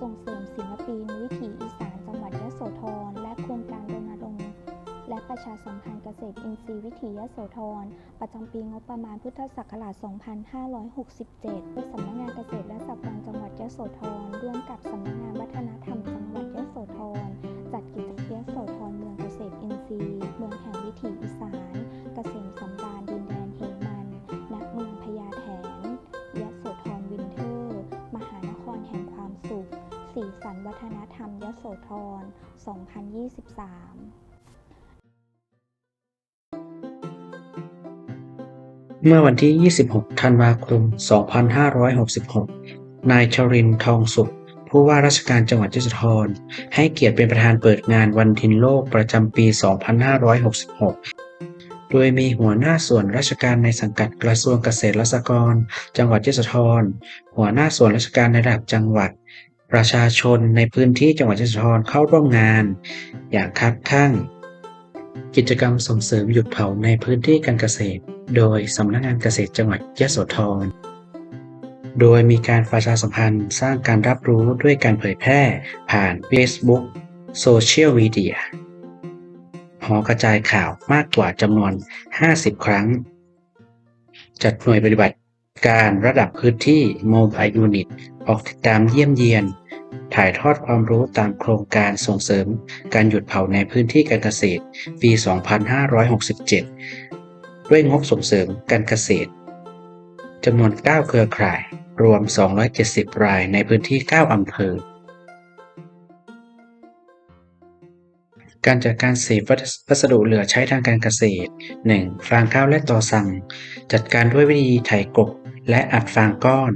ส่งเสริมศิลปิน วิถีอีสานจังหวัดยโสธรและโครงการรณรงค์และประชาสัมพันธ์เกษตรอินทรีย์วิถียโสธร ประจำปีงบประมาณพุทธศักราช 2567 โดยสำนักงานเกษตรและสหกรณ์จังหวัดยโสธร ร่วมกับสำนักงานวัฒนธรรมจัง สีสันวัฒนธรรมยโสธร 2023เมื่อวันที่ 26 ธันวาคม 2566 นายชรินทร์ทองสุข ผู้ว่าราชการจังหวัดยโสธร ให้เกียรติเป็นประธานเปิดงานวันทินโลกประจำปี 2566 โดยมีหัวหน้าส่วนราชการในสังกัดกระทรวงเกษตรและสหกรณ์ จังหวัดยโสธร หัวหน้าส่วนราชการในระดับจังหวัด ประชาชนในพื้นที่จังหวัดยโสธรเข้าร่วมงาน อย่างคับข้าง กิจกรรมส่งเสริมหยุดเผาในพื้นที่การเกษตร โดยสำนักงานเกษตรจังหวัดยะโสธรโดยมีการประชาสัมพันธ์สร้างการรับรู้ด้วยการเผยแพร่ผ่าน Facebook โซเชียลมีเดียหอกระจายข่าวมากกว่าจำนวน 50 ครั้ง จัดหน่วยปฏิบัติ การระดับพื้นที่ Mobile Unit ออกติดตามเยี่ยมเยียน ถ่ายทอดความรู้ตามโครงการส่งเสริมการหยุดเผาในพื้นที่การเกษตร ปี 2567 ด้วยงบส่งเสริมการเกษตรจำนวน 9 เครือข่าย รวม 270 รายในพื้นที่ 9 อำเภอ การจัดการเศษวัสดุเหลือใช้ทางการเกษตร 1. ฟางข้าวและตอสั่ง จัดการด้วยวิธีไถกบและอัดฟางก้อน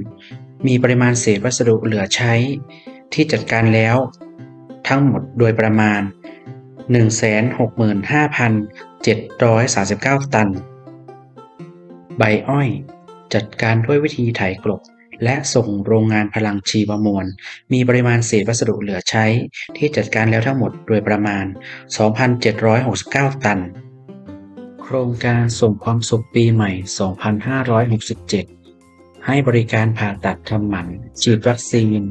มีปริมาณเศษวัสดุเหลือใช้ ที่จัดการแล้ว ทั้งหมดโดยประมาณ 165,739 ตัน ใบอ้อย จัดการด้วยวิธีไถกลบ และส่งโรงงานพลังชีวมวล มีปริมาณเศษวัสดุเหลือใช้ ที่จัดการแล้วทั้งหมดโดยประมาณ 2,769 ตัน โครงการส่งความสุขปีใหม่ 2567 ให้บริการผ่าตัดทำหมัน ฉีดวัคซีน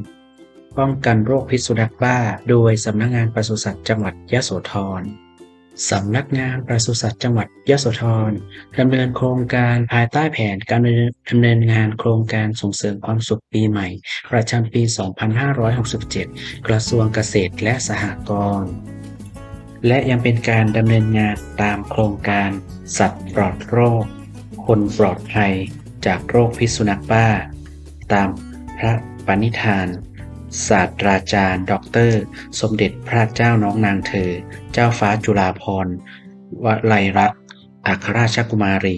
ป้องกันโรคพิษสุนัขบ้า โดยสำนักงานปศุสัตว์จังหวัดยะโสธร สำนักงานปศุสัตว์จังหวัดยโสธรดำเนินโครงการภายใต้แผนการดำเนินงานโครงการส่งเสริมความสุขปีใหม่ ประจำปี 2567 กระทรวงเกษตรและสหกรณ์และยังเป็นการดำเนินงานตามโครงการ สัตว์ปลอดโรค คนปลอดภัยจากโรคพิษสุนัขบ้า ตามพระปณิธาน ศาสตราจารย์ ด็อกเตอร์ สมเด็จพระเจ้าน้องนางเธอ เจ้าฟ้าจุฬาภรณ์วลัยรักษ์อัครราชกุมารี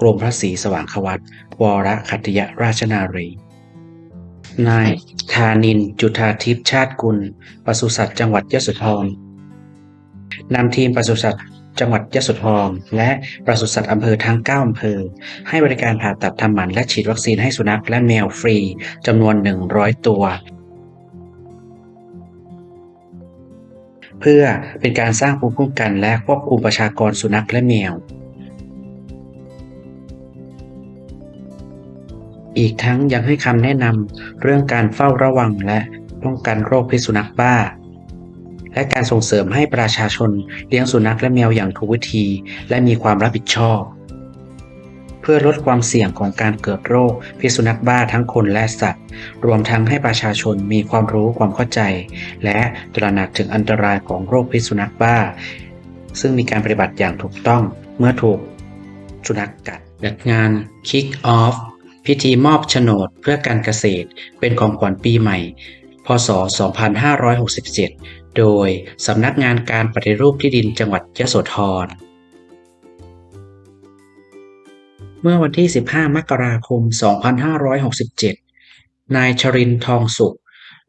กรมพระศรีสว่างควัตวรคัตยราชนารี นายธานินจุธาทิพย์ชาติกุลปศุสัตว์จังหวัดยโสธรนำทีมปศุสัตว์จังหวัดยโสธรและปศุสัตว์อำเภอทั้ง 9 อำเภอ ให้บริการผ่าตัดทำหมันและฉีดวัคซีนให้สุนัขและแมวฟรีจำนวน 100 ตัว เพื่อเป็นการสร้างภูมิคุ้มกันและควบคุมประชากรสุนัขและแมว อีกทั้งยังให้คำแนะนำเรื่องการเฝ้าระวังและป้องกันโรคพิษสุนัขบ้า และการส่งเสริมให้ประชาชนเลี้ยงสุนัขและแมวอย่างถูกวิธี และมีความรับผิดชอบ เพื่อลดความเสี่ยงของการเกิดโรคพิษสุนัขบ้าทั้งคนและสัตว์ รวมทั้งให้ประชาชนมีความรู้ความเข้าใจ และตระหนักถึงอันตรายของโรคพิษสุนัขบ้า ซึ่งมีการปฏิบัติอย่างถูกต้องเมื่อถูกสุนัขกัดจัดงาน Kick Off พิธีมอบโฉนดเพื่อการเกษตรเป็นของขวัญปีใหม่ พศ 2567 โดยสำนักงานการปฏิรูปที่ดินจังหวัดยะโสธร เมื่อวันที่ 15 มกราคม 2567 นายชรินทองสุข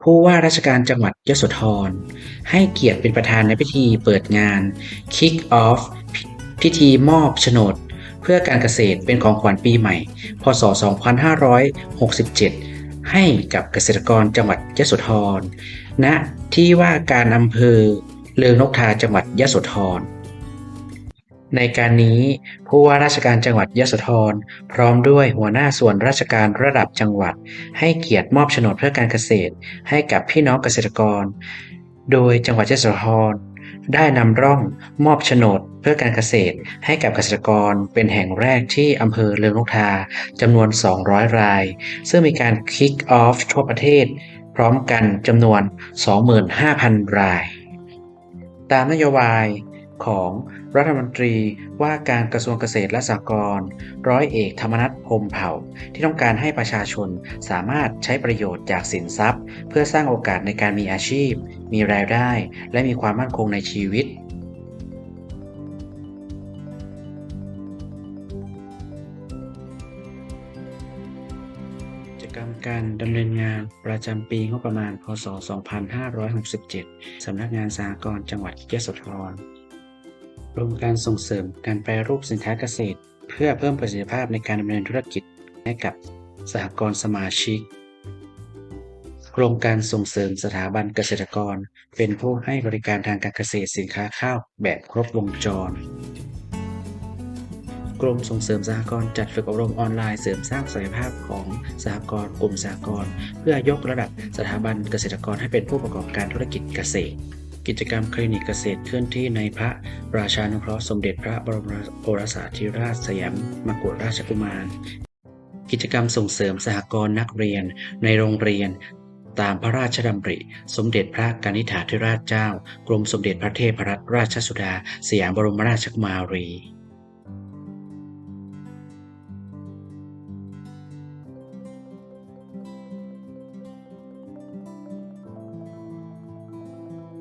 ผู้ว่าราชการจังหวัดยโสธร ให้เกียรติเป็นประธานในพิธีเปิดงาน Kick Off พิธีมอบโฉนด เพื่อการเกษตรเป็นของขวัญปีใหม่ พศ 2567 ให้กับเกษตรกรจังหวัดยโสธรณะที่ว่าการอำเภอเลืองนกทาจังหวัดยโสธร ในการนี้ผู้ว่าราชการจังหวัดยโสธรพร้อมด้วยหัวหน้าส่วนราชการระดับจังหวัด ให้เกียรติมอบโฉนดเพื่อการเกษตร ให้กับพี่น้องเกษตรกร โดยจังหวัดยโสธรได้นำร่องมอบโฉนดเพื่อการเกษตรให้กับเกษตรกรเป็นแห่งแรกที่อำเภอเลืองนกทาจำนวน 200 ราย ซึ่งมีการ kick off ทั่วประเทศ พร้อมกันจำนวน 25,000 ราย ตามนโยบาย ของรัฐมนตรีว่าการกระทรวงเกษตรและสหกรณ์ร้อยเอกธรรมนัฐพรมเผ่า ที่ต้องการให้ประชาชนสามารถใช้ประโยชน์จากสินทรัพย์ เพื่อสร้างโอกาสในการมีอาชีพ มีรายได้ และมีความมั่นคงในชีวิตกิจกรรมการดำเนินงานประจำปีงบประมาณ พศ 2567 สำนักงานสหกรณ์จังหวัดยะโสธร โครงการส่งเสริมการแปรรูปสินค้าเกษตร เพื่อเพิ่มประสิทธิภาพในการดำเนินธุรกิจให้กับสหกรณ์สมาชิก โครงการส่งเสริมสถาบันเกษตรกร เป็นผู้ให้บริการทางการเกษตรสินค้าข้าวแบบครบวงจร กรมส่งเสริมสหกรณ์จัดฝึกอบรมออนไลน์เสริมสร้างศักยภาพของสหกรณ์กลุ่มสหกรณ์เพื่อยกระดับสถาบันเกษตรกรให้เป็นผู้ประกอบการธุรกิจเกษตร กิจกรรมคลินิกเกษตรเคลื่อนที่ในพระราชานุเคราะห์สมเด็จพระบรมโอรสาธิราชสยามมกุฎราชกุมาร กิจกรรมส่งเสริมสหกรณ์นักเรียน ในโรงเรียน ตามพระราชดำริ สมเด็จพระกนิษฐาธิราชเจ้า กรมสมเด็จพระเทพรัตนราชสุดา สยามบรมราชกุมารี